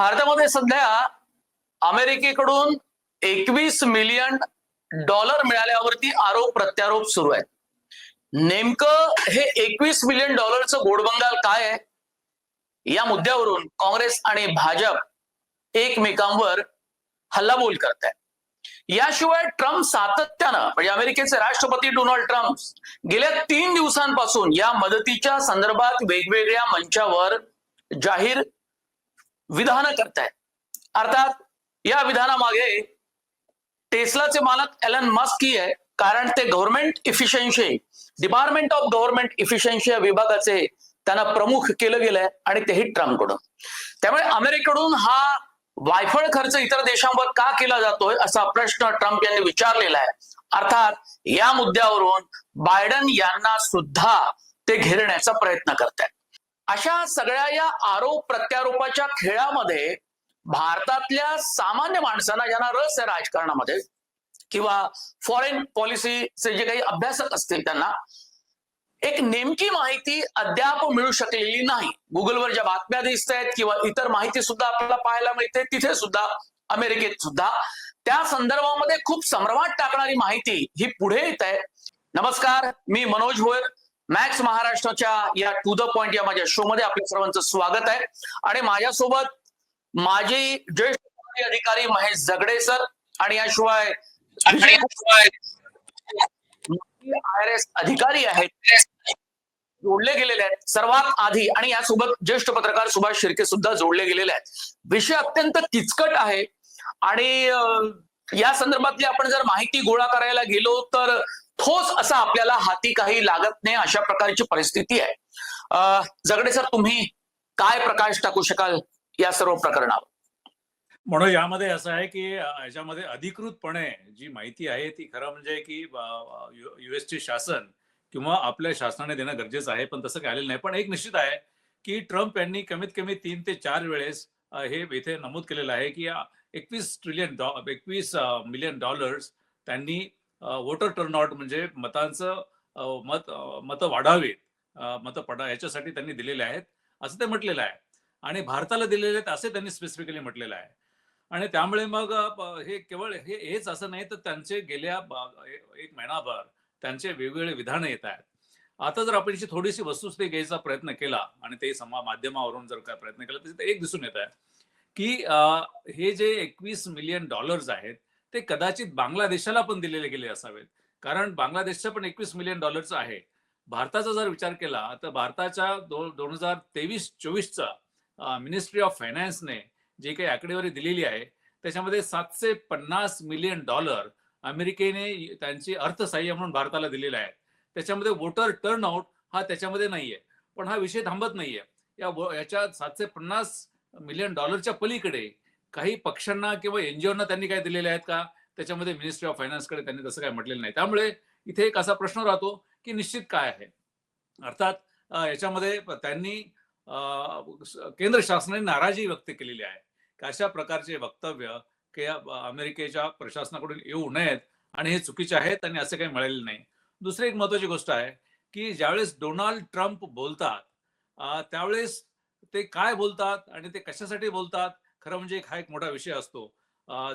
भारतामध्ये सध्या अमेरिकेकडून एकवीस मिलियन डॉलर मिळाल्यावरती आरोप प्रत्यारोप सुरू आहेत. नेमकं हे एकवीस मिलियन डॉलरचं गोडबंगाल काय आहे? या मुद्द्यावरून काँग्रेस आणि भाजप एकमेकांवर हल्लाबोल करत आहे याशिवाय ट्रम्प सातत्यानं म्हणजे अमेरिकेचे राष्ट्रपती डोनाल्ड ट्रम्प गेल्या तीन दिवसांपासून या मदतीच्या संदर्भात वेगवेगळ्या मंचावर जाहीर विधानं करतायत अर्थात या विधानामागे टेस्लाचे मालक एलन मस्क ही आहे. कारण ते government efficiency department of government efficiency या विभागाचे त्यांना प्रमुख केलं गेलंय आणि तेही ट्रम्पकडून. त्यामुळे अमेरिकेकडून हा वायफळ खर्च इतर देशांवर का केला जातोय असा प्रश्न ट्रम्प यांनी विचारलेला आहे. अर्थात या मुद्द्यावरून बायडन यांना सुद्धा ते घेरण्याचा प्रयत्न करत आहेत अशा सगळ्या या आरोप प्रत्यारोपाच्या खेळामध्ये भारतातल्या सामान्य माणसांना ज्यांना रस आहे राजकारणामध्ये किंवा फॉरेन पॉलिसीचे जे काही अभ्यासक असतील त्यांना एक नेमकी माहिती अद्याप मिळू शकलेली नाही. गुगलवर ज्या बातम्या दिसत आहेत किंवा इतर माहिती सुद्धा आपल्याला पाहायला मिळते तिथे सुद्धा अमेरिकेत सुद्धा त्या संदर्भामध्ये खूप संभ्रमात टाकणारी माहिती ही पुढे येत आहे. नमस्कार मी मनोज भोयर. मॅक्स महाराष्ट्राच्या या टू द पॉइंट या माझ्या शो मध्ये आपल्या सर्वांचं स्वागत आहे. आणि माझ्यासोबत माजी ज्येष्ठ अधिकारी महेश जगडे सर आणि याशिवाय आय एस अधिकारी आहेत. जोडले गेलेले आहेत. सर्वात आधी आणि यासोबत ज्येष्ठ पत्रकार सुभाष शिर्के सुद्धा जोडले गेलेले आहेत. विषय अत्यंत किचकट आहे. आणि या संदर्भातली आपण जर माहिती गोळा करायला गेलो तर ठोस असा आपल्याला हाती काही लागत नाही अशा प्रकारची परिस्थिती आहे. जगडे सर तुम्ही काय प्रकाश टाकू शकाल या सर्व प्रकरणावर? म्हणून यामध्ये असं आहे की याच्यामध्ये अधिकृतपणे जी माहिती आहे ती खरं म्हणजे की युएसचे शासन किंवा आपल्या शासनाने देणं गरजेचं आहे पण तसं काही आलेलं नाही. पण एक निश्चित आहे की ट्रम्प यांनी कमीत कमी तीन ते चार वेळेस हे इथे नमूद केलेलं आहे की एकवीस ट्रिलियन डॉ एकवीस मिलियन डॉलर्स त्यांनी वोटर टर्नआउट म्हणजे मतांचं मत मतं वाढावीत मतं पडा याच्यासाठी त्यांनी दिलेले आहेत असं ते म्हटलेलं आहे. आणि भारताला दिलेले आहेत असे त्यांनी स्पेसिफिकली म्हटलेलं आहे. आणि त्यामुळे मग हे केवळ हे हेच असं नाही तर त्यांचे गेल्या एक महिनाभर त्यांचे वेगवेगळे विधानं येत आहेत. आता जर आपण याची थोडीशी वस्तुस्थिती घ्यायचा प्रयत्न केला आणि ते समा माध्यमावरून जर काय प्रयत्न केला तर एक दिसून येत आहे की हे जे एकवीस मिलियन डॉलर्स आहेत ते कदाचित बांगलादेशाला पण दिलेले गेले असावेत. कारण बांगलादेशचं पण एकवीस मिलियन डॉलरचं आहे. भारताचा जर विचार केला तर भारताच्या दोन हजार तेवीस चोवीसचा मिनिस्ट्री ऑफ फायनान्सने जी काही आकडेवारी दिलेली आहे त्याच्यामध्ये सातशे पन्नास मिलियन डॉलर अमेरिकेने त्यांची अर्थसहाय्य म्हणून भारताला दिलेलं आहे. त्याच्यामध्ये वोटर टर्नआउट हा त्याच्यामध्ये नाहीये. पण हा विषय थांबत नाहीये. या याच्या सातशे पन्नास मिलियन डॉलरच्या पलीकडे काही पक्षांना किंवा एनजीओना त्यांनी काय दिलेले आहेत का? त्याच्यामध्ये मिनिस्ट्री ऑफ फायनान्सकडे त्यांनी तसं काय म्हटलेलं नाही. त्यामुळे इथे एक असा प्रश्न राहतो की निश्चित काय आहे? अर्थात याच्यामध्ये त्यांनी केंद्र शासनाने नाराजी व्यक्त केलेली आहे की अशा प्रकारचे वक्तव्य की अमेरिकेच्या प्रशासनाकडून येऊ नयेत आणि हे चुकीचे आहेत आणि असं काही मिळालेलं नाही. दुसरी एक महत्वाची गोष्ट आहे की ज्यावेळेस डोनाल्ड ट्रम्प बोलतात त्यावेळेस ते काय बोलतात आणि ते कशासाठी बोलतात? खरं म्हणजे हा एक मोठा विषय असतो.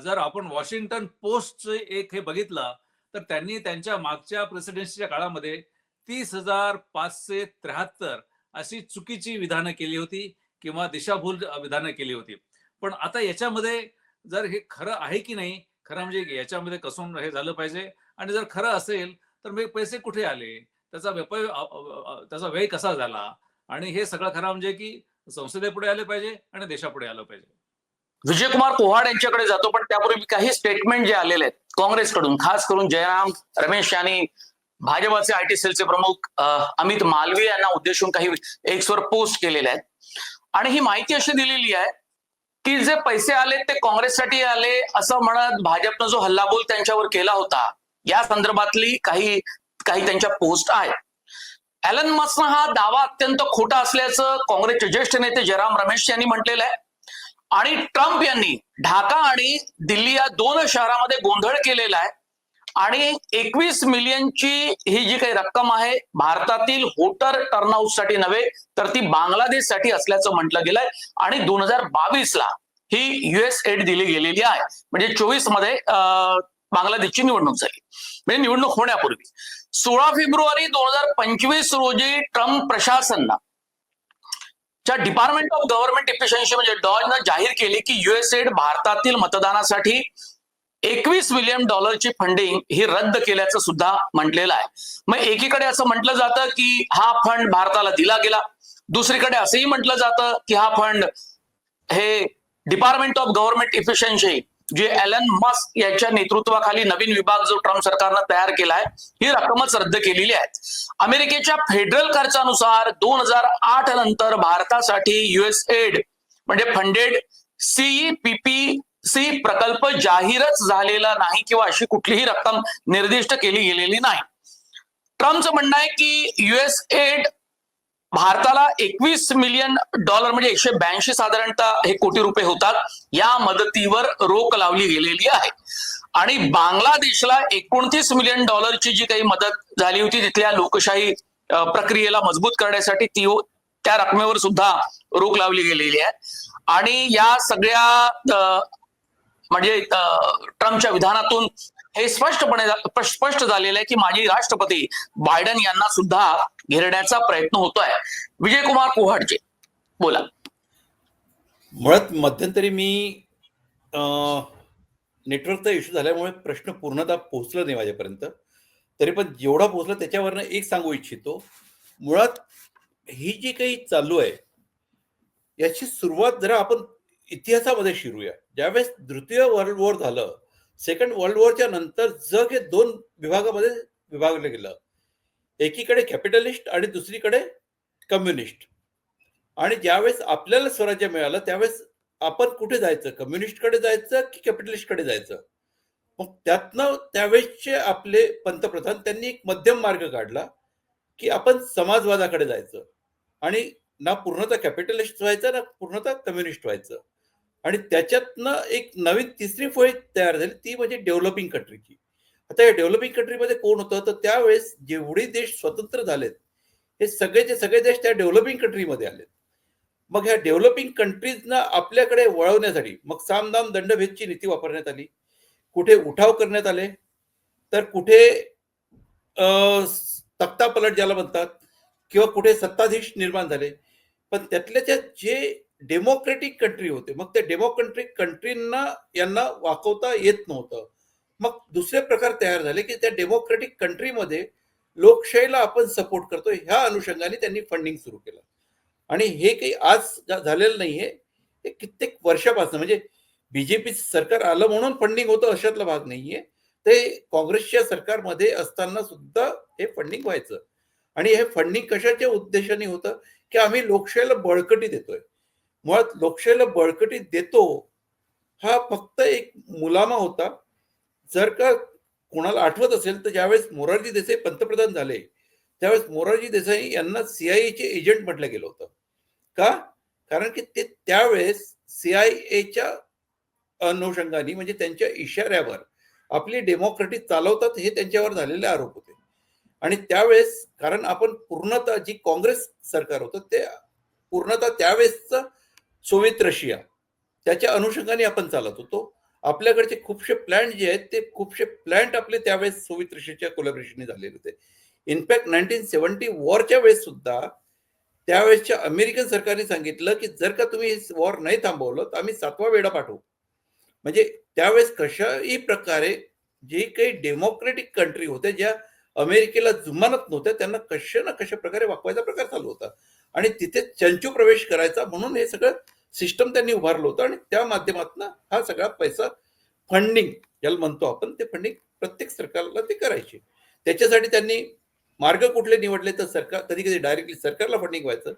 जर आपण वॉशिंग्टन पोस्टचे एक हे बघितलं तर त्यांनी त्यांच्या मागच्या प्रेसिडेन्सीच्या काळामध्ये तीस हजार पाचशे त्र्याहत्तर अशी चुकीची विधानं केली होती किंवा दिशाभूल विधानं केली होती. पण आता याच्यामध्ये जर हे खरं आहे की नाही खरं म्हणजे याच्यामध्ये कसून हे झालं पाहिजे आणि जर खरं असेल तर मग पैसे कुठे आले? त्याचा व्यापार त्याचा व्यय कसा झाला? आणि हे सगळं खरं म्हणजे की संसदेपुढे आले पाहिजे आणि देशापुढे आलं पाहिजे. विजयकुमार पोहाड यांच्याकडे जातो पण त्यापूर्वी काही स्टेटमेंट जे आलेले आहेत काँग्रेसकडून खास करून जयराम रमेश यांनी भाजपाचे आय टी सेलचे प्रमुख अमित मालवीय यांना उद्देशून काही एक्सवर पोस्ट केलेले आहेत. आणि ही माहिती अशी दिलेली आहे की जे पैसे आले ते काँग्रेससाठी आले असं म्हणत भाजपनं जो हल्लाबोल त्यांच्यावर केला होता या संदर्भातली काही काही त्यांच्या पोस्ट आहेत. एलन मस्न हा दावा अत्यंत खोटा असल्याचं काँग्रेसचे ज्येष्ठ नेते जयराम रमेश यांनी म्हटलेलं आहे. आणि ट्रम्प यांनी ढाका आणि दिल्ली या दोन शहरामध्ये गोंधळ केलेला आहे. आणि एकवीस मिलियनची ही जी काही रक्कम आहे भारतातील होटर टर्नआउटसाठी नव्हे तर ती बांगलादेशसाठी असल्याचं म्हटलं गेलंय. आणि दोन हजार बावीस ला ही युएस एड दिली गेलेली आहे. म्हणजे चोवीसमध्ये बांगलादेशची निवडणूक झाली. म्हणजे निवडणूक होण्यापूर्वी. सोळा फेब्रुवारी दोन हजार पंचवीस रोजी ट्रम्प प्रशासनला च्या डिपार्टमेंट ऑफ गव्हर्नमेंट एफिशियन्सी म्हणजे डॉजनं जाहीर केली की युएसएड भारतातील मतदानासाठी एकवीस मिलियन डॉलरची फंडिंग ही रद्द केल्याचं सुद्धा म्हटलेलं आहे. मग एकीकडे असं म्हटलं जातं की हा फंड भारताला दिला गेला. दुसरीकडे असंही म्हटलं जातं की हा फंड हे डिपार्टमेंट ऑफ गव्हर्नमेंट इफिशियन्सी जे एलन मस्क यांच्या नेतृत्वाखाली नवीन विभाग जो ट्रम्प सरकारनं तयार केला आहे ही रक्कमच रद्द केलेली आहे. अमेरिकेच्या फेडरल खर्चानुसार दोन हजार आठ नंतर भारतासाठी युएस एड म्हणजे फंडेड सीईपीपी सी प्रकल्प जाहीरच झालेला नाही किंवा अशी कुठलीही रक्कम निर्दिष्ट केली गेलेली नाही. ट्रम्पचं म्हणणं आहे की युएस एड भारताला एकवीस मिलियन डॉलर म्हणजे एकशे ब्याऐंशी साधारणतः हे कोटी रुपये होतात. या मदतीवर रोख लावली गेलेली आहे. आणि बांगलादेशला एकोणतीस मिलियन डॉलरची जी काही मदत झाली होती तिथल्या लोकशाही प्रक्रियेला मजबूत करण्यासाठी ती त्या रकमेवर सुद्धा रोख लावली गेलेली आहे. आणि या सगळ्या म्हणजे ट्रम्पच्या विधानातून हे स्पष्टपणे स्पष्ट झालेलं आहे की माजी राष्ट्रपती बायडन यांना सुद्धा घेरण्याचा प्रयत्न होतोय. विजयकुमार कुहाडचे बोला. मुळात मध्यंतरी मी नेटवर्कचा इश्यू झाल्यामुळे प्रश्न पूर्णतः पोहोचला नाही माझ्यापर्यंत. तरी पण जेवढा पोहोचला त्याच्यावरनं एक सांगू इच्छितो. मुळात ही जी काही चालू आहे याची सुरुवात जरा आपण इतिहासामध्ये शिरूया. ज्यावेळेस द्वितीय वर्ल्ड वॉर झालं सेकंड वर्ल्ड वॉरच्या नंतर जग हे दोन विभागामध्ये विभागलं गेलं. एकीकडे कॅपिटलिस्ट आणि दुसरीकडे कम्युनिस्ट. आणि ज्यावेळेस आपल्याला स्वराज्य मिळालं त्यावेळेस आपण कुठे जायचं? कम्युनिस्टकडे जायचं की कॅपिटलिस्टकडे जायचं? मग त्यातनं त्यावेळेसचे आपले पंतप्रधान त्यांनी एक मध्यम मार्ग काढला की आपण समाजवादाकडे जायचं. आणि ना पूर्णतः कॅपिटलिस्ट व्हायचं ना पूर्णतः कम्युनिस्ट व्हायचं. आणि त्याच्यातनं एक नवीन तिसरी फळी तयार झाली ती म्हणजे डेव्हलपिंग कंट्रीची आता या डेव्हलपिंग कंट्रीमध्ये कोण होतं? तर त्यावेळेस जेवढे देश स्वतंत्र झालेत हे सगळेचे सगळे देश त्या डेव्हलपिंग कंट्रीमध्ये आलेत. मग ह्या डेव्हलपिंग कंट्रीजना आपल्याकडे वळवण्यासाठी मग सामदाम दंडभेदची नीती वापरण्यात आली. कुठे उठाव करण्यात आले? तर कुठे अं, तख्ता पलट ज्याला म्हणतात किंवा कुठे सत्ताधीश निर्माण झाले. पण त्यातल्या त्यात जे डेमोक्रेटिक कंट्री होते. मग ते डेमोक्रेटिक कंट्रींना यांना वाकवता येत नव्हतं. मग दुसरे प्रकार तयार झाले की त्या डेमोक्रेटिक कंट्रीमध्ये लोकशाहीला आपण सपोर्ट करतो ह्या अनुषंगाने त्यांनी फंडिंग सुरू केलं. आणि हे काही आज झालेलं झालेलं नाहीये. हे कित्येक वर्षापासून म्हणजे बीजेपी सरकार आलं म्हणून फंडिंग होतं अशातला भाग नाहीये. ते काँग्रेसच्या सरकारमध्ये असताना सुद्धा हे फंडिंग व्हायचं. आणि हे फंडिंग कशाच्या उद्देशाने होतं? की आम्ही लोकशाहीला बळकटी देतोय. मुळात लोकशाहीला बळकटी देतो हा फक्त एक मुलामा होता. जर का कोणाला आठवत असेल तर ज्यावेळेस मोरारजी देसाई पंतप्रधान झाले त्यावेळेस मोरारजी देसाई यांना सीआयएचे एजंट म्हटलं गेलं होतं. का? कारण की ते त्यावेळेस सीआयएच्या अनुषंगाने म्हणजे त्यांच्या इशाऱ्यावर आपली डेमोक्रेटी चालवतात हे त्यांच्यावर झालेले आरोप होते. आणि त्यावेळेस कारण आपण पूर्णतः जी काँग्रेस सरकार होतं ते पूर्णतः त्यावेळेसचं सोवियत रशिया. त्याच्या अनुषंगाने आपण चालत होतो. आपल्याकडचे खूपशे प्लॅन्ट जे आहेत ते खूपशे प्लॅन्ट आपले त्यावेळेस सोवियत रशियाच्या कोलॅबरेशनने झालेले होते. इनफॅक्ट नाईन्टीन सेवन्टी वॉरच्या वेळेस सुद्धा त्यावेळेसच्या अमेरिकन सरकारने सांगितलं की जर का तुम्ही वॉर नाही थांबवलं तर आम्ही सातवा वेळा पाठवू. म्हणजे त्यावेळेस कशाही प्रकारे जे काही डेमोक्रेटिक कंट्री होत्या ज्या अमेरिकेला जुमानत नव्हत्या त्यांना कशा ना कशा प्रकारे वाकवायचा प्रकार चालू होता. आणि तिथे चंचू प्रवेश करायचा म्हणून हे सगळं सिस्टम त्यांनी उभारलं होतं आणि त्या माध्यमातून हा सगळा पैसा फंडिंग ज्याला म्हणतो आपण ते फंडिंग प्रत्येक सरकारला ते करायचे. त्याच्यासाठी त्यांनी मार्ग कुठले निवडले तर सरकार कधी कधी डायरेक्टली सरकारला फंडिंग व्हायचं.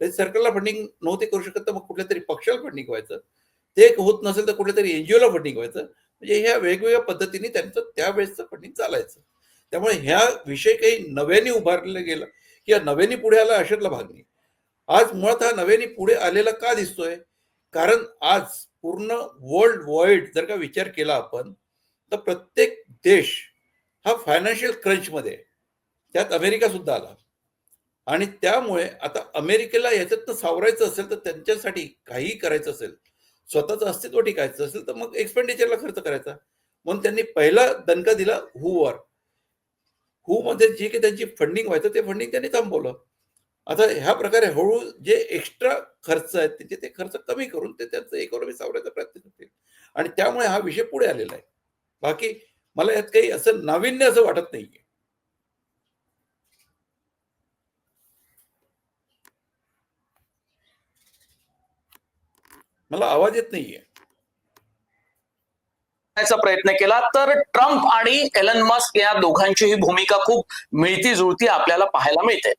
कधी सरकारला फंडिंग नव्हते करू शकत तर मग कुठल्या तरी पक्षाला फंडिंग व्हायचं. ते होत नसेल तर कुठल्या तरी एनजीओला फंडिंग व्हायचं. म्हणजे ह्या वेगवेगळ्या पद्धतीने त्यांचं त्यावेळेसचं फंडिंग चालायचं. त्यामुळे ह्या विषय काही नव्याने उभारलं गेला किंवा नव्याने पुढे आला अशातला भाग नाही. आज मुळात हा नव्याने पुढे आलेला का दिसतोय? कारण आज पूर्ण वर्ल्ड वाईड जर का विचार केला आपण तर प्रत्येक देश हा फायनान्शियल क्रंचमध्ये त्यात अमेरिका सुद्धा आला. आणि त्यामुळे आता अमेरिकेला याच्यातनं सावरायचं असेल तर त्यांच्यासाठी काहीही करायचं असेल स्वतःचं अस्तित्व टिकायचं असेल तर मग एक्सपेंडिचरला खर्च करायचा. म्हणून त्यांनी पहिला दणका दिला हूवर हू मध्ये जे काही त्यांची फंडिंग व्हायचं ते फंडिंग त्यांनी थांबवलं. आता ह्या प्रकारे हळू जे एक्स्ट्रा खर्च आहेत त्याचे ते खर्च कमी करून ते त्यांचं इकॉनॉमी सावरायचा प्रयत्न करतील. आणि त्यामुळे हा विषय पुढे आलेला आहे. बाकी मला यात काही असं नाविन्य असं वाटत नाहीये. मला आवाज येत नाहीये. प्रयत्न केला तर ट्रम्प आणि एलन मस्क या दोघांचीही भूमिका खूप मिळती जुळती आपल्याला पाहायला मिळते.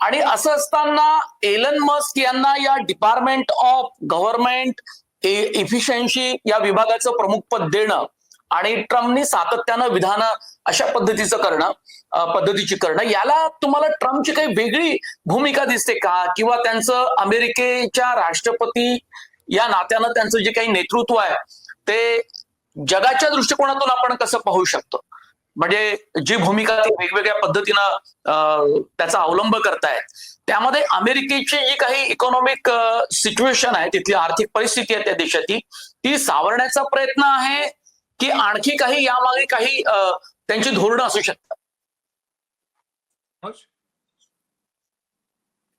आणि असं असताना एलन मस्क यांना या डिपार्टमेंट ऑफ गव्हर्नमेंट इफिशियन्सी या विभागाचं प्रमुख पद देणं आणि ट्रम्पनी सातत्यानं विधानं अशा पद्धतीचं करणं पद्धतीची करणं याला तुम्हाला ट्रम्पची काही वेगळी भूमिका दिसते का? किंवा त्यांचं अमेरिकेच्या राष्ट्रपती या नात्यानं त्यांचं जे काही नेतृत्व आहे ते जगाच्या दृष्टिकोनातून आपण कसं पाहू शकतो? म्हणजे जी भूमिका वेगवेगळ्या पद्धतीनं त्याचा अवलंब करतायत. त्यामध्ये अमेरिकेची जी काही इकॉनॉमिक सिच्युएशन आहे तिथली आर्थिक परिस्थिती आहे त्या देशाची ती सावरण्याचा प्रयत्न आहे की आणखी काही यामागे काही त्यांची धोरणं असू शकतात?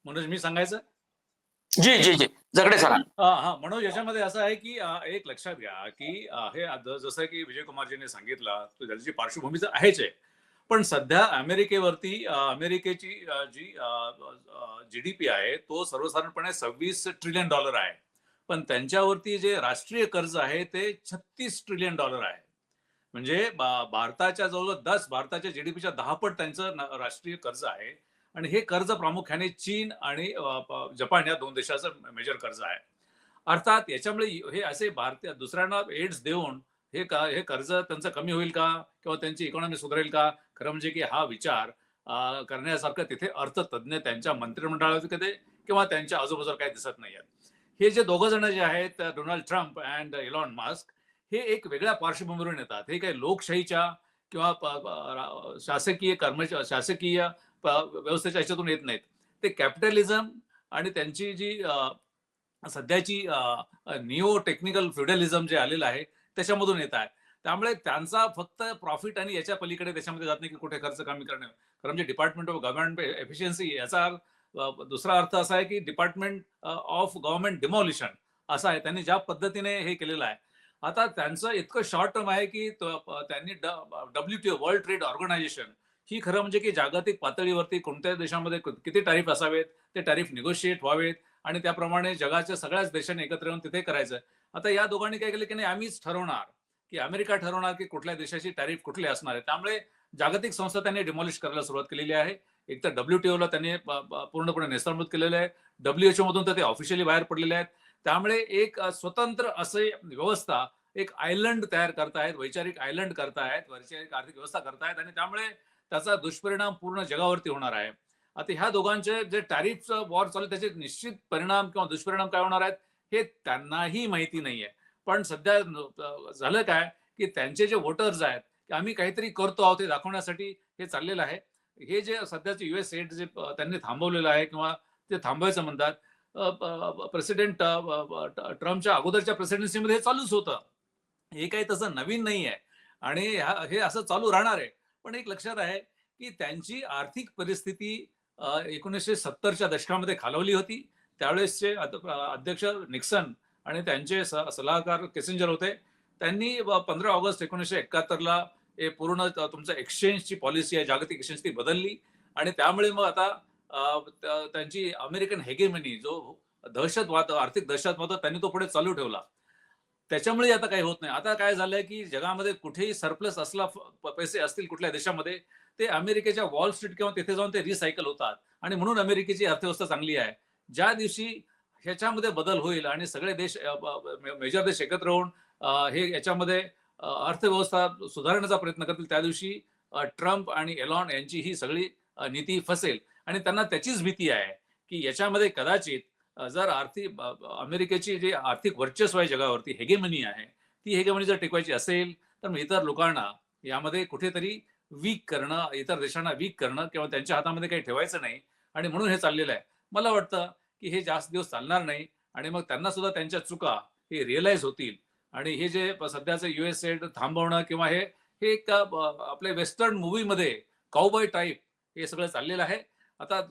मनोज मी सांगायचं? जी जी जी. जगडे सरांना म्हणून मनोज याच्यामध्ये असं आहे की एक लक्षात घ्या की हे जसं की विजय कुमारजीने सांगितलं त्याची पार्श्वभूमी तर आहेच आहे. पण सध्या अमेरिकेवरती अमेरिकेची जी जी डी पी आहे तो सर्वसाधारणपणे सव्वीस ट्रिलियन डॉलर आहे. पण त्यांच्यावरती जे राष्ट्रीय कर्ज आहे ते छत्तीस ट्रिलियन डॉलर आहे. म्हणजे भारताच्या जवळजवळ दस भारताच्या जीडीपीच्या दहा पट त्यांचं राष्ट्रीय कर्ज आहे. आणि हे कर्ज प्रामुख्याने चीन आणि जपान या दोन देशाचं मेजर कर्ज आहे. अर्थात याच्यामुळे हे असे भारतीय दुसऱ्यांना एड्स देऊन हे का हे कर्ज त्यांचं कमी होईल का? किंवा त्यांची इकॉनॉमी सुधारेल का? खरं म्हणजे की हा विचार करण्यासारखं तिथे अर्थतज्ञ त्यांच्या मंत्रिमंडळात कधी किंवा त्यांच्या आजूबाजूला काही दिसत नाही हे जे दोघं जण जे आहेत Donald Trump and Elon Musk हे एक वेगळ्या पार्श्वभूमीवरून येतात. हे काही लोकशाहीच्या किंवा शासकीय कर्मचारी शासकीय व्यवस्थेच्या ह्याच्यातून येत नाहीत. ते कॅपिटलिझम आणि त्यांची जी सध्याची निओ टेक्निकल फ्युडलिझम जे आलेलं आहे त्याच्यामधून येत आहे. त्यामुळे त्यांचा फक्त प्रॉफिट आणि याच्या पलीकडे त्याच्यामध्ये जात नाही की कुठे खर्च कमी करणे. कारण जे डिपार्टमेंट ऑफ गव्हर्नमेंट एफिशियन्सी याचा दुसरा अर्थ असा आहे की डिपार्टमेंट ऑफ गव्हर्नमेंट डिमॉलिशन असा आहे. त्यांनी ज्या पद्धतीने हे केलेलं आहे. आता त्यांचं इतकं शॉर्ट टर्म आहे की त्यांनी W T world trade organisation ही खरं म्हणजे की जागतिक पातळीवरती कोणत्या देशामध्ये किती टॅरिफ असावेत ते टॅरिफ निगोशिएट व्हावेत आणि त्याप्रमाणे जगाच्या सगळ्याच देशांनी एकत्र येऊन तिथे करायचं आता या दोघांनी काय केलं की नाही आम्हीच ठरवणार की अमेरिका ठरवणार की कुठल्या देशाची टॅरिफ कुठली असणार आहे. त्यामुळे जागतिक संस्था त्यांनी डिमॉलिश करायला सुरुवात केलेली आहे. एक तर डब्ल्यूटीओला त्यांनी प- पूर्णपणे नेस्तनाबूत केलेलं आहे. डब्ल्यूएचओ मधून तर ते ऑफिशियली बाहेर पडलेले आहेत. त्यामुळे एक स्वतंत्र असे व्यवस्था एक आयलंड तयार करतायत वैचारिक आयलंड करतायत वैचारिक आर्थिक व्यवस्था करतायत आणि त्यामुळे त्याचा दुष्परिणाम पूर्ण जगावरती होणार आहे. आता ह्या दोघांचे जे टॅरिफ वॉर चालू त्याचे निश्चित परिणाम किंवा दुष्परिणाम काय होणार आहेत हे त्यांनाही माहिती नाहीये. पण सध्या झालं काय की त्यांचे जे वोटर्स आहेत की आम्ही काहीतरी करतो आहोत हे दाखवण्यासाठी हे चाललेलं आहे. हे जे सध्याचे युएस एड जे त्यांनी थांबवलेलं आहे किंवा ते थांबवायचं म्हणतात प्रेसिडेंट ट्रम्पच्या अगोदरच्या प्रेसिडेन्सीमध्ये हे चालूच होतं. हे काही तसं नवीन नाही आहे आणि हे असं चालू राहणार आहे. पण एक लक्षात आहे की त्यांची आर्थिक परिस्थिती एकोणीसशे सत्तरच्या दशकामध्ये खालवली होती. त्यावेळेसचे अध्यक्ष निक्सन आणि त्यांचे स- सल्लागार केसिंजर होते. त्यांनी पंधरा ऑगस्ट एकोणीसशे एकाहत्तरला हे पूर्ण तुमचं एक्सचेंजची पॉलिसी आहे जागतिक एक्सचेंज ती बदलली. आणि त्यामुळे मग आता त्यांची अमेरिकन हेगेमनी जो दहशतवाद आर्थिक दहशतवाद त्यांनी तो पुढे चालू ठेवला. त्याच्यामुळे आता काही होत नाही. आता काय झालंय की जगामध्ये कुठेही सरप्लस असला पैसे असतील कुठल्या देशामध्ये ते अमेरिकेच्या वॉल स्ट्रीट किंवा तिथे जाऊन ते रिसायकल होतात. आणि म्हणून अमेरिकेची अर्थव्यवस्था चांगली आहे. ज्या दिवशी ह्याच्यामध्ये बदल होईल आणि सगळे देश मेजर देश एकत्र होऊन हे याच्यामध्ये अर्थव्यवस्था सुधारण्याचा प्रयत्न करतील त्या दिवशी ट्रम्प आणि एलॉन यांची ही सगळी नीती फसेल. आणि त्यांना त्याचीच भीती आहे की याच्यामध्ये कदाचित जर आर्थिक अमेरिकेची जी आर्थिक वर्चस्व आहे जगावरती हेगेमनी आहे ती हेगेमनी जर टिकवायची असेल तर मग इतर लोकांना यामध्ये कुठेतरी वीक करणं इतर देशांना वीक करणं किंवा त्यांच्या हातामध्ये काही ठेवायचं नाही आणि म्हणून हे चाललेलं आहे. मला वाटतं की हे जास्त दिवस चालणार नाही आणि मग त्यांना सुद्धा त्यांच्या चुका हे रिअलाइज होतील. आणि हे जे सध्याचं युएस एड थांबवणं किंवा हे हे एक आपल्या वेस्टर्न मूवीमध्ये काउबॉय टाईप हे सगळं चाललेलं आहे. आता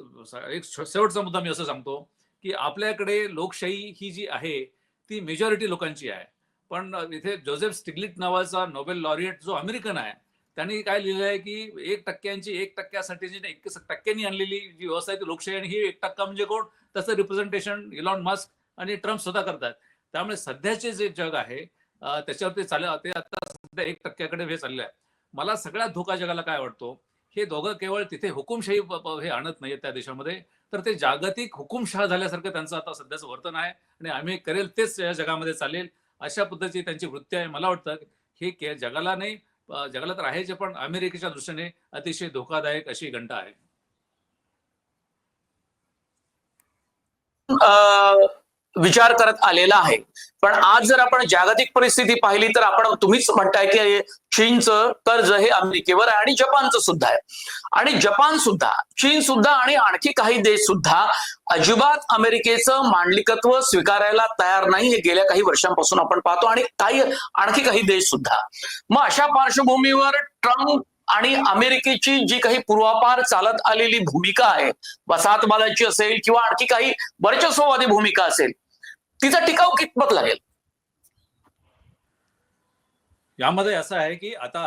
एक शेवटचा मुद्दा मी असं सांगतो की आपल्याकडे लोकशाही ही जी आहे ती मेजॉरिटी लोकांची आहे. पण इथे जोसेफ स्टिग्लिट नावाचा नोबेल लॉरिएट जो अमेरिकन आहे त्यांनी काय लिहिलं आहे की एक टक्क्यांची एक टक्क्यासाठी जी एक टक्क्यांनी आणलेली जी व्यवस्था आहे ती लोकशाही आणि ही एक टक्का म्हणजे कोण? त्याचं रिप्रेझेंटेशन इलॉन मस्क आणि ट्रम्प स्वतः करतात. त्यामुळे सध्याचे जे जग आहे त्याच्यावरती चाल ते आता सध्या एक टक्क्याकडे हे चाललं आहे मला सगळ्यात धोका जगाला काय वाटतो? हे दोघं केवळ तिथे हुकुमशाही हे आणत नाही त्या देशामध्ये. तर ते जागतिक हुकुमशहा झाल्यासारखं त्यांचं आता सध्याचं वर्तन आहे. आणि आम्ही करेल तेच या जगामध्ये चालेल. अशा पद्धतीची त्यांची वृत्ती आहे. मला वाटतं हे के- जगाला नाही जगाला तर आहेच पण अमेरिकेच्या दृष्टीने अतिशय धोकादायक अशी घंटा आहे. विचार करत आलेला आहे. पण आज जर आपण जागतिक परिस्थिती पाहिली तर आपण तुम्हीच म्हणताय की चीनचं कर्ज हे अमेरिकेवर आहे आणि जपानचं सुद्धा आहे. आणि जपान सुद्धा चीन सुद्धा आणि आणखी काही देश सुद्धा अजिबात अमेरिकेचं मांडलिकत्व स्वीकारायला तयार नाही हे गेल्या काही वर्षांपासून आपण पाहतो आणि काही आणखी काही देश सुद्धा. मग अशा पार्श्वभूमीवर ट्रम्प आणि अमेरिकेची जी काही पूर्वापार चालत आलेली भूमिका आहे वसाहतवादाची असेल किंवा आणखी काही वर्चस्ववादी भूमिका असेल तिचा टिकाव कितपत लागेल? यामध्ये असं आहे की आता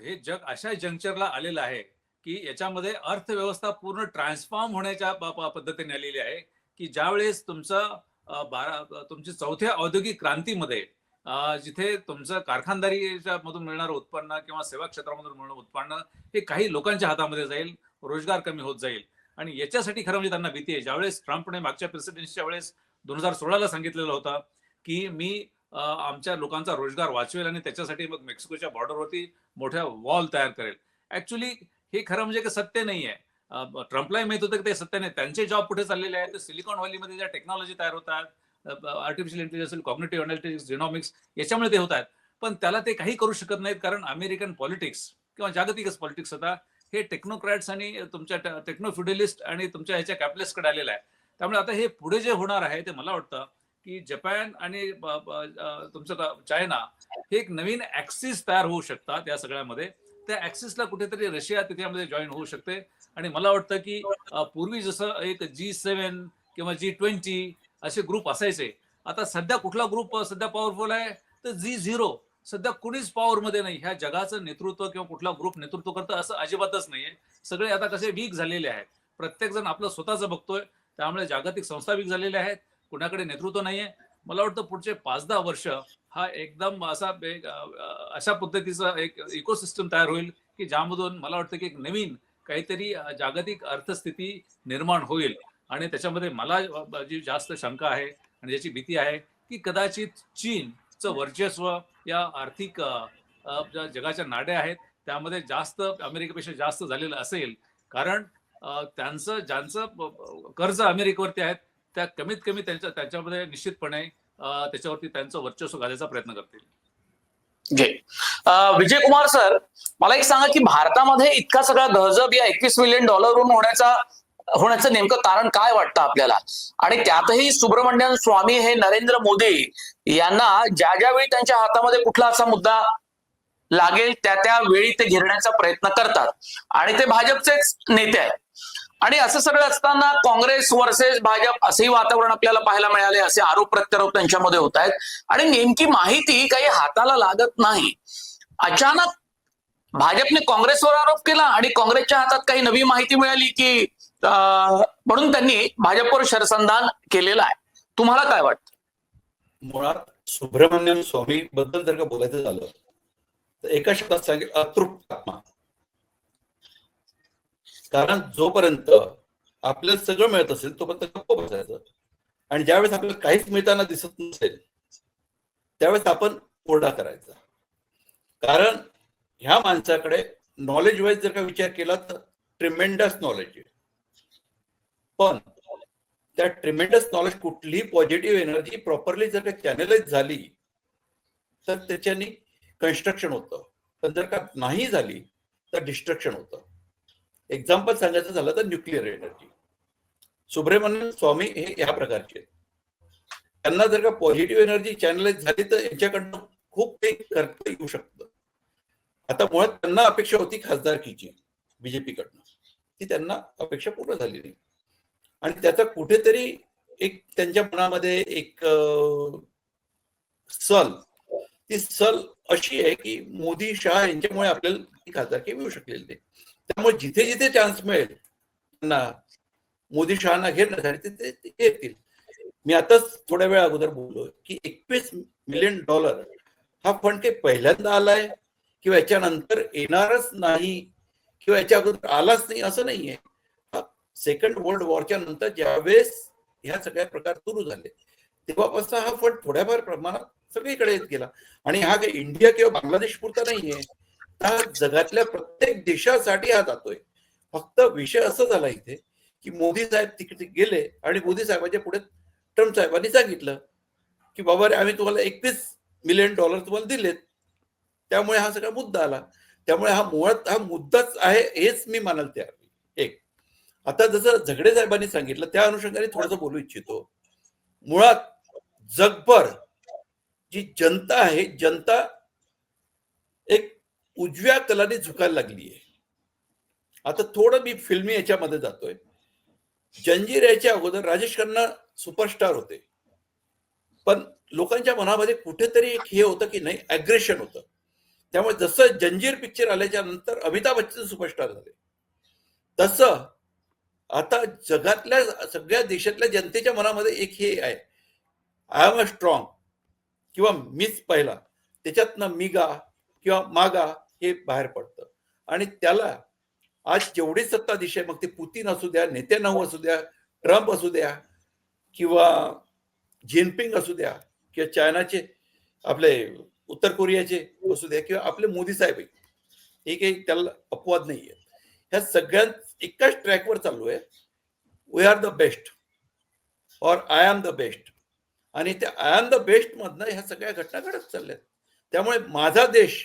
हे जग अशा जंक्चरला आलेलं आहे की याच्यामध्ये अर्थव्यवस्था पूर्ण ट्रान्सफॉर्म होण्याच्या पद्धतीने आलेली आहे की ज्यावेळेस तुमचं बारा तुमची चौथ्या औद्योगिक क्रांतीमध्ये जिथे तुमचं कारखानदारीच्या मधून मिळणारं उत्पन्न किंवा सेवा क्षेत्रामधून मिळणारं उत्पन्न हे काही लोकांच्या हातामध्ये जाईल रोजगार कमी होत जाईल. आणि याच्यासाठी खरं म्हणजे त्यांना भीती आहे. ज्यावेळेस ट्रम्पने मागच्या प्रेसिडेन्सीच्या वेळेस दोन हजार सोळाला सांगितलेलं होता की मी आमच्या लोकांचा रोजगार वाचवेल आणि त्याच्यासाठी मग मेक्सिकोच्या बॉर्डरवरती मोठ्या वॉल तयार करेल. ऍक्च्युली हे खरं म्हणजे सत्य नाही आहे. ट्रम्पलाही माहीत होतं की ते सत्य नाही. त्यांचे जॉब कुठे चाललेले आहेत? तर सिलिकॉन व्हॅलीमध्ये ज्या टेक्नॉलॉजी तयार होतात artificial intelligence cognitive analytics genomics याच्यामुळे ते होत आहेत पण त्याला ते काही करू शकत नाहीत कारण अमेरिकन पॉलिटिक्स किंवा जागतिकच पॉलिटिक्स आता हे टेक्नोक्रॅट्स आणि तुमच्या टेक्नोफ्युडलिस्ट आणि तुमच्या ह्याच्या कॅपिटलिस्टकडे आलेलं आहे. त्यामुळे आता हे पुढे जे होणार आहे ते मला वाटतं की जपान आणि तुमचं चायना हे एक नवीन ऍक्सिस तयार होऊ शकतात या सगळ्यामध्ये. त्या ऍक्सिसला कुठेतरी रशिया त्याच्यामध्ये जॉईन होऊ शकते. आणि मला वाटतं की पूर्वी जसं एक जी सेव्हन किंवा जी ट्वेंटी असे ग्रुप असायचे आता सध्या कुठला ग्रुप सध्या पॉवरफुल आहे? तर जी झिरो सध्या कुणीच पॉवरमध्ये नाही. ह्या जगाचं नेतृत्व किंवा कुठला ग्रुप नेतृत्व करतं असं अजिबातच नाहीये. सगळे आता कसे वीक झालेले आहेत. प्रत्येक जण आपलं स्वतःचं बघतोय. त्यामुळे जागतिक संस्था वीक झालेल्या आहेत. कुणाकडे नेतृत्व नाहीये. मला वाटतं पुढचे पाच दहा वर्ष हा एकदम असा एक, अशा पद्धतीचा एक इकोसिस्टम तयार होईल की ज्यामधून मला वाटतं की एक नवीन काहीतरी जागतिक अर्थस्थिती निर्माण होईल. आणि त्याच्यामध्ये मला जी जास्त शंका आहे आणि ज्याची भीती आहे की कदाचित चीनचं वर्चस्व या आर्थिक ज्या जगाच्या नाड्या आहेत त्यामध्ये जास्त अमेरिकेपेक्षा जास्त झालेलं असेल. कारण त्यांचं ज्यांचं कर्ज अमेरिकेवरती आहेत त्या कमीत कमी त्यांच्या त्याच्यामध्ये निश्चितपणे त्याच्यावरती त्यांचं वर्चस्व घालायचा प्रयत्न करतील. जे विजय कुमार सर मला एक सांगा की भारतामध्ये इतका सगळा गहजब या एकवीस मिलियन डॉलरहून होण्याचा होण्याचं नेमकं कारण काय वाटतं आपल्याला? आणि त्यातही सुब्रमण्यम स्वामी हे नरेंद्र मोदी यांना ज्या ज्यावेळी त्यांच्या हातामध्ये कुठला असा मुद्दा लागेल त्या त्या वेळी ते घेरण्याचा प्रयत्न करतात. आणि ते भाजपचेच नेते आहेत. आणि असं सगळं असताना काँग्रेस वर्सेस भाजप असंही वातावरण आपल्याला पाहायला मिळाले असे आरोप प्रत्यारोप त्यांच्यामध्ये होत आहेत. आणि नेमकी माहिती काही हाताला लागत नाही. अचानक भाजपने काँग्रेसवर आरोप केला आणि काँग्रेसच्या हातात काही नवी माहिती मिळाली की म्हणून त्यांनी भाजपवर शरसंधान केलेलं आहे. तुम्हाला काय वाटतं? मुळात सुब्रमण्यम स्वामी बद्दल जर का बोलायचं झालं तर एका शब्दात सांगेल अतृप्त आत्मा. कारण जोपर्यंत आपल्याला सगळं मिळत असेल तोपर्यंत गप्प बसायचं. आणि ज्यावेळेस आपल्याला काहीच मिळताना दिसत नसेल त्यावेळेस आपण ओरडा करायचा. कारण ह्या माणसाकडे नॉलेज वाईज जर का विचार केला तर ट्रिमेंडस नॉलेज आहे. पण त्या ट्रिमेंडस नॉलेज कुठलीही पॉझिटिव्ह एनर्जी प्रॉपरली जर का चॅनलाइज झाली तर त्याच्यानी कन्स्ट्रक्शन होतं. पण जर का नाही झाली तर डिस्ट्रक्शन होतं. एक्झाम्पल सांगायचं झालं तर न्यूक्लिअर एनर्जी. सुब्रमण्यम स्वामी हे या प्रकारचे त्यांना जर का पॉझिटिव्ह एनर्जी चॅनलाइज झाली तर यांच्याकडनं खूप काही करता येऊ शकतं. आता मुळात त्यांना अपेक्षा होती खासदारकीची बीजेपीकडनं. ती त्यांना अपेक्षा पूर्ण झाली नाही. आणि त्याचा कुठेतरी एक त्यांच्या मनामध्ये एक सल ती सल अशी आहे की मोदी शहा यांच्यामुळे आपल्याला खासदारकी मिळू शकलेली नाही. त्यामुळे जिथे जिथे चान्स मिळेल त्यांना मोदी शहाना घेण्यासाठी ते ते मी आताच थोड्या वेळा अगोदर बोललो की एकवीस मिलियन डॉलर हा फंड काही पहिल्यांदा आलाय किंवा याच्यानंतर येणारच नाही किंवा याच्या अगोदर आलाच नाही असं नाहीये. सेकंड वर्ल्ड वॉरच्या नंतर ज्यावेळेस ह्या सगळ्या प्रकार सुरू झाले तेव्हापासून हा फंड थोड्याफार प्रमाणात सगळीकडे येत गेला. आणि हा काही इंडिया किंवा बांगलादेश पुरता नाहीये. हा जगातल्या प्रत्येक देशासाठी हा जातोय. फक्त विषय असं झाला इथे की मोदी साहेब तिकडे गेले आणि मोदी साहेबांच्या पुढे ट्रम्प साहेबांनी सांगितलं की बाबा रे आम्ही तुम्हाला एकवीस मिलियन डॉलर तुम्हाला दिलेत. त्यामुळे हा सगळा मुद्दा आला. त्यामुळे हा मुळात हा मुद्दाच आहे हेच मी मानायला तयार एक. आता जसं झगडे साहेबांनी सांगितलं त्या अनुषंगाने थोडंसं बोलू इच्छितो. मुळात जगभर जी जनता आहे जनता एक उजव्या कलाने झुकायला लागली आहे. आता थोडं मी फिल्मी याच्यामध्ये जातोय. जंजीर याच्या अगोदर राजेश खन्ना सुपरस्टार होते. पण लोकांच्या मनामध्ये कुठेतरी एक हे होतं की नाही अग्रेशन होतं. त्यामुळे जसं जंजीर पिक्चर आल्याच्यानंतर अमिताभ बच्चन सुपरस्टार झाले. तसं आता जगातल्या सगळ्या देशातल्या जनतेच्या मनामध्ये एक हे आहे. आय एम अ स्ट्रॉंग किंवा मीच पहिला. त्याच्यातनं मिगा किंवा मागा हे बाहेर पडतं. आणि त्याला आज जेवढी सत्ता आहे मग ते पुतीन असू द्या नेत्यानाहू असू द्या ट्रम्प असू द्या किंवा जिनपिंग असू द्या किंवा चायनाचे आपले उत्तर कोरियाचे असू द्या किंवा आपले मोदी साहेब हे काही त्याला अपवाद नाही आहे ह्या सगळ्यां एकाच ट्रॅकवर चालू आहे. वी आर द बेस्ट और आय एम द बेस्ट आणि त्या आय एम द बेस्ट मधनं ह्या सगळ्या घटना घडत आहेत त्यामुळे माझा देश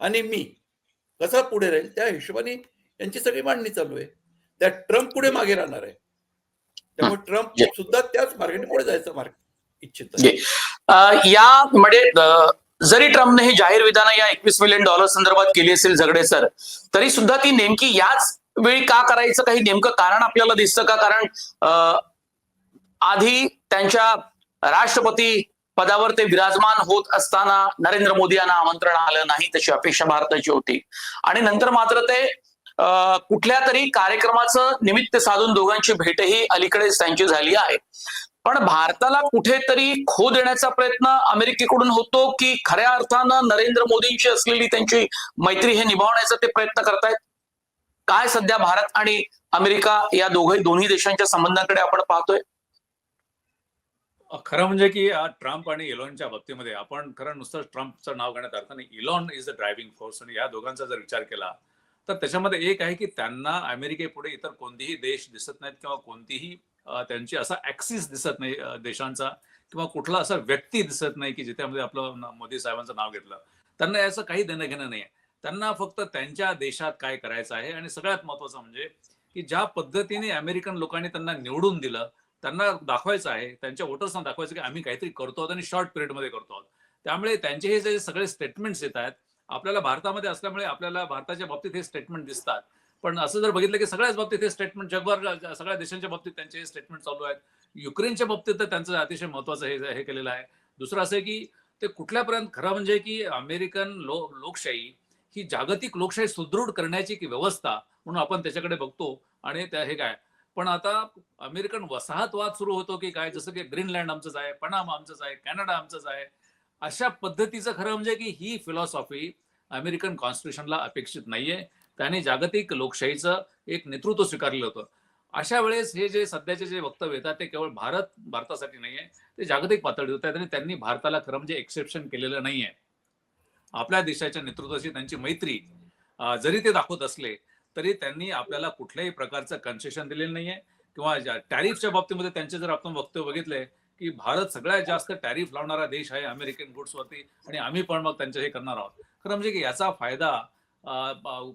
आणि मी कसा पुढे राहील त्या हिशोबाने यांची सगळी मांडणी चालू आहे. त्या ट्रम्प पुढे मागे राहणार आहे. त्यामुळे ट्रम्प सुद्धा त्याच मार्गाने पुढे जायचं मार्ग इच्छित आहे. जे- अ, यामध्ये अ, जरी ट्रम्पने ही जाहीर विधानं या एकवीस मिलियन डॉलर संदर्भात केली असेल झगडे सर तरी सुद्धा ती नेमकी याच वेळी का करायचं काही नेमकं कारण आपल्याला दिसतं का? कारण आधी त्यांच्या राष्ट्रपती पदावर ते विराजमान होत असताना नरेंद्र मोदी यांना आमंत्रण आलं नाही तशी अपेक्षा भारताची होती. आणि नंतर मात्र ते कुठल्या तरी कार्यक्रमाचं निमित्त साधून दोघांची भेटही अलीकडेच त्यांची झाली आहे. पण भारताला कुठेतरी खो देण्याचा प्रयत्न अमेरिकेकडून होतो की खऱ्या अर्थानं नरेंद्र मोदींची असलेली त्यांची मैत्री हे निभावण्याचा ते प्रयत्न करतायत? काय सध्या भारत आणि अमेरिका या दोघे दोन्ही देशांच्या संबंधांकडे आपण पाहतोय? खरं म्हणजे की ट्रम्प आणि इलॉनच्या बाबतीमध्ये आपण खरं नुसतं ट्रम्पचं नाव घेण्यात अर्थ नाही. Elon is the driving force आणि या दोघांचा जर विचार केला तर त्याच्यामध्ये एक आहे की त्यांना अमेरिकेपुढे इतर कोणतेही देश दिसत नाहीत किंवा कोणतीही त्यांची असा ऍक्सिस दिसत नाही देशांचा किंवा कुठला असा व्यक्ती दिसत नाही की जिथे आपलं मोदी साहेबांचं नाव घेतलं. त्यांना याचं काही देणं घेणं नाही त्यांना फक्त त्यांच्या देशात काय करायचं आहे आणि सगळ्यात महत्वाचं म्हणजे की ज्या पद्धतीने अमेरिकन लोकांनी त्यांना निवडून दिलं त्यांना दाखवायचं आहे त्यांच्या वोटर्सना दाखवायचं की आम्ही काहीतरी करतो आहोत आणि शॉर्ट पिरियडमध्ये करतो आहोत. त्यामुळे त्यांचे हे जे सगळे स्टेटमेंट्स येत आहेत आपल्याला भारतामध्ये असल्यामुळे आपल्याला भारताच्या बाबतीत हे स्टेटमेंट दिसतात. पण असं जर बघितलं की सगळ्याच बाबतीत हे स्टेटमेंट जगभर सगळ्या देशांच्या बाबतीत त्यांचे हे स्टेटमेंट चालू आहेत. युक्रेनच्या बाबतीत तर त्यांचं अतिशय महत्वाचं हे हे केलेलं आहे. दुसरं असं आहे की ते कुठल्यापर्यंत खरं म्हणजे की अमेरिकन लो लोकशाही ही जागतिक लोकशाही सुदृढ करण्याची व्यवस्था म्हणून आपण त्याच्याकडे बघतो. आणि त्या हे काय? पण आता अमेरिकन वसाहतवाद सुरू होतो की काय? जसं की ग्रीनलँड आमचंच आहे पनामा आमचंच आहे कॅनडा आमचंच आहे. अशा पद्धतीचं खरं म्हणजे की ही फिलॉसॉफी अमेरिकन कॉन्स्टिट्यूशनला अपेक्षित नाहीये. त्याने जागतिक लोकशाहीचं एक नेतृत्व स्वीकारलं होतं. अशा वेळेस हे जे सध्याचे जे वक्तव्य येतात ते केवळ भारत भारतासाठी नाहीये ते जागतिक पातळीवर होत आहेत आणि त्यांनी भारताला खरं म्हणजे एक्सेप्शन केलेलं नाहीये. आपल्या देशाच्या नेतृत्वाशी त्यांची मैत्री जरी ते दाखवत असले तरी त्यांनी आपल्याला कुठल्याही प्रकारचं कन्सेशन दिलेलं नाहीये. किंवा टॅरिफच्या बाबतीमध्ये त्यांचे जर आपण वक्तव्य बघितले की भारत सगळ्यात जास्त टॅरिफ लावणारा देश आहे अमेरिकन गुड्सवरती आणि आम्ही पण मग त्यांच्या हे करणार आहोत. खरं म्हणजे की याचा फायदा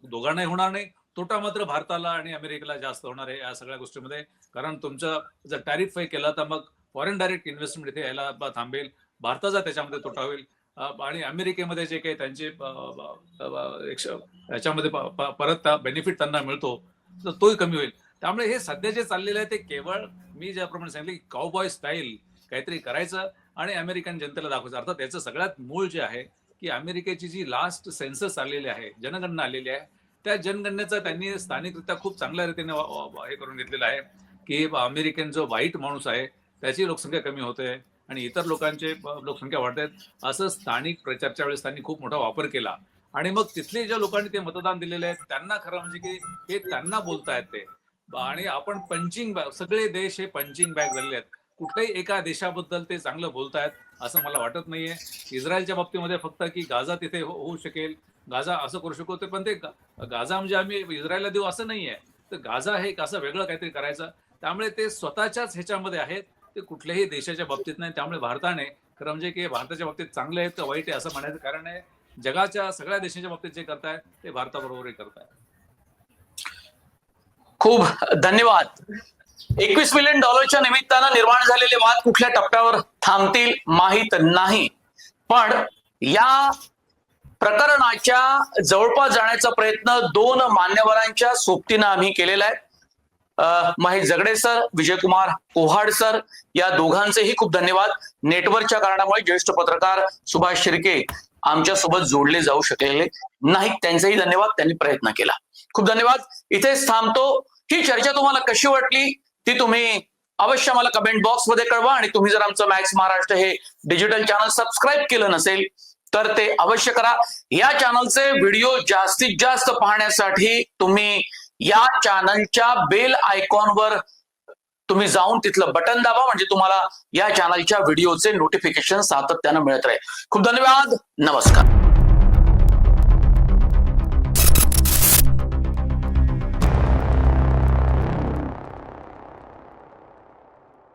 दोघांनाही होणार नाही. तोटा मात्र भारताला आणि अमेरिकेला जास्त होणार आहे या सगळ्या गोष्टीमध्ये. कारण तुमचं जर टॅरिफ हे केलं तर मग फॉरेन डायरेक्ट इन्व्हेस्टमेंट इथे यायला थांबेल. भारताचा त्याच्यामध्ये तोटा होईल. आणि अमेरिकेमध्ये जे काही त्यांचे याच्यामध्ये परत बेनिफिट त्यांना मिळतो तर तोही कमी होईल. त्यामुळे हे सध्या जे चाललेलं आहे ते केवळ मी ज्याप्रमाणे सांगितलं की काउबॉय स्टाईल काहीतरी करायचं आणि अमेरिकन जनतेला दाखवायचं. अर्थात त्याचं सगळ्यात मूळ जे आहे की अमेरिकेची जी लास्ट सेन्सस आलेली आहे जनगणना आलेली आहे त्या जनगणनेचा त्यांनी स्थानिकरित्या खूप चांगल्या रीतीने हे करून घेतलेलं आहे की अमेरिकन जो व्हाईट माणूस आहे त्याची लोकसंख्या कमी होते. आणि इतर लोकांचे लोकसंख्या लोकसंख्या आहेत. असं स्थानिक प्रचारच्या वेळेस त्यांनी खूप मोठा वापर केला. आणि मग तिथले ज्या लोकांनी ते मतदान दिलेले आहेत त्यांना खरं म्हणजे की हे त्यांना बोलतायत ते. आणि आपण पंचिंग बॅग सगळे देश हे पंचिंग बॅग झालेले आहेत. कुठल्याही एका देशाबद्दल ते चांगलं बोलतायत असं मला वाटत नाहीये. इस्रायलच्या बाबतीमध्ये फक्त की गाझा तिथे हो, होऊ शकेल. गाझा असं करू शकतो ते पण ते गाजा गाझा म्हणजे आम्ही इस्रायलला देऊ असं नाहीये. तर गाझा हे एक असं वेगळं काहीतरी करायचं. त्यामुळे ते स्वतःच्याच ह्याच्यामध्ये आहेत. ते कुठल्याही देशाच्या बाबतीत नाही त्यामुळे भारताने खरं म्हणजे की भारताच्या बाबतीत चांगले आहेत का वाईट आहे असं म्हणायचं कारण आहे जगाच्या सगळ्या देशाच्या बाबतीत जे करतायत ते भारताबरोबरही करतायत खूप धन्यवाद. एकवीस मिलियन डॉलरच्या निमित्तानं निर्माण झालेले वाद कुठल्या टप्प्यावर थांबतील माहीत नाही. पण या प्रकरणाच्या जवळपास जाण्याचा प्रयत्न दोन मान्यवरांच्या सोबतीनं आम्ही केलेला आहे. अं, महेश जगडे सर विजयकुमार कोहाड सर या दोघांचेही खूप धन्यवाद. नेटवर्कच्या कारणामुळे ज्येष्ठ पत्रकार सुभाष शिर्के आमच्यासोबत जोडले जाऊ शकलेले नाहीत. त्यांचेही धन्यवाद. त्यांनी प्रयत्न केला. खूप धन्यवाद. इथेच थांबतो. ही चर्चा तुम्हाला कशी वाटली ती तुम्ही अवश्य मला कमेंट बॉक्समध्ये कळवा आणि तुम्ही जर आमचं मॅक्स महाराष्ट्र हे डिजिटल चॅनल सबस्क्राईब केलं नसेल तर ते अवश्य करा. या चॅनलचे व्हिडिओ जास्तीत जास्त पाहण्यासाठी तुम्ही या चॅनलच्या बेल आयकॉनवर तुम्ही जाऊन तिथलं बटन दाबा म्हणजे तुम्हाला या चॅनलच्या व्हिडिओचे नोटिफिकेशन सातत्यानं मिळत राहील. खूप धन्यवाद. नमस्कार.